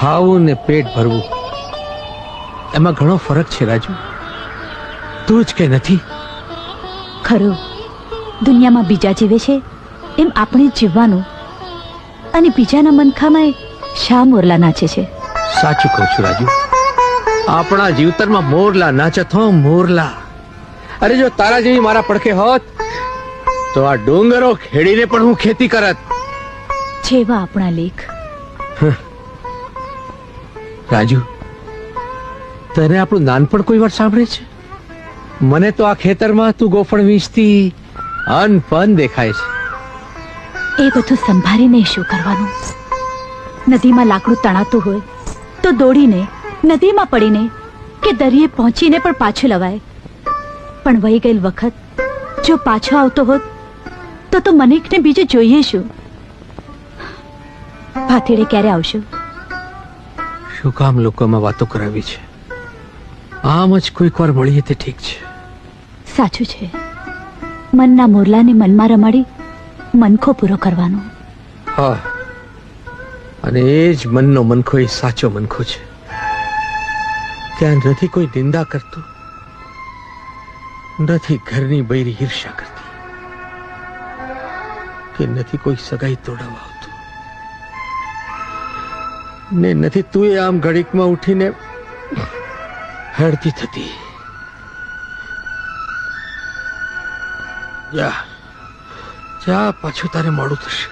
ખાવું ને પેટ ભરવું. એમાં ઘણો ફરક છે રાજુ. તું જ કે નથી? ખરું. દુનિયામાં બીજા જીવે છે એમ આપણે જીવવાનું. અને બીજાના મનખામાં શા મોરલા નાચે છે. સાચું કહું છું રાજુ. આપણા જીવતરમાં મોરલા નાચત હો મોરલા. અરે જો તારા જેવી મારા પડખે હોત તો આ ડુંગરો ખેડીને પણ હું ખેતી કરત. જેવા આપણા લેખ. રાજુ, તને આપણું નાનપણ કોઈ વાર સાંભળે છે? મને તો આ ખેતરમાં તું ગોફણ વીંચતી અનપન દેખાય છે. એ બધું સંભાળીને શું કરવાનું? નદીમાં લાકડું તણાતું હોય તો દોડીને, નદીમાં પડીને કે દરિયે પહોંચીને પણ પાછું લવાય. પણ વહી ગયેલ વખત જો પાછો આવતો હોત, તો તો મનિકને બીજું જોઈએ શું? ભાથીડે ક્યારે આવશું? શું કામ લોકોમાં વાતો કરાવી છે? આમ જ કોઈક વાર મળીએ તે ઠીક છે. સાચું છે. મનના મોરલાને મનમાં રમાડી મનખો પૂરો કરવાનો. હા. અને એ જ મનનો મનખો એ સાચો મનખો છે. ત્યાં નથી કોઈ નિંદા કરતું નથી ઘરની બૈરી ઈર્ષા કરતી કે નથી કોઈ સગાઈ તોડાવવા ને નથી તું આમ ઘડીકમાં ઉઠીને હેડતી થતી. જા જા પાછું તારે મોડું થશે.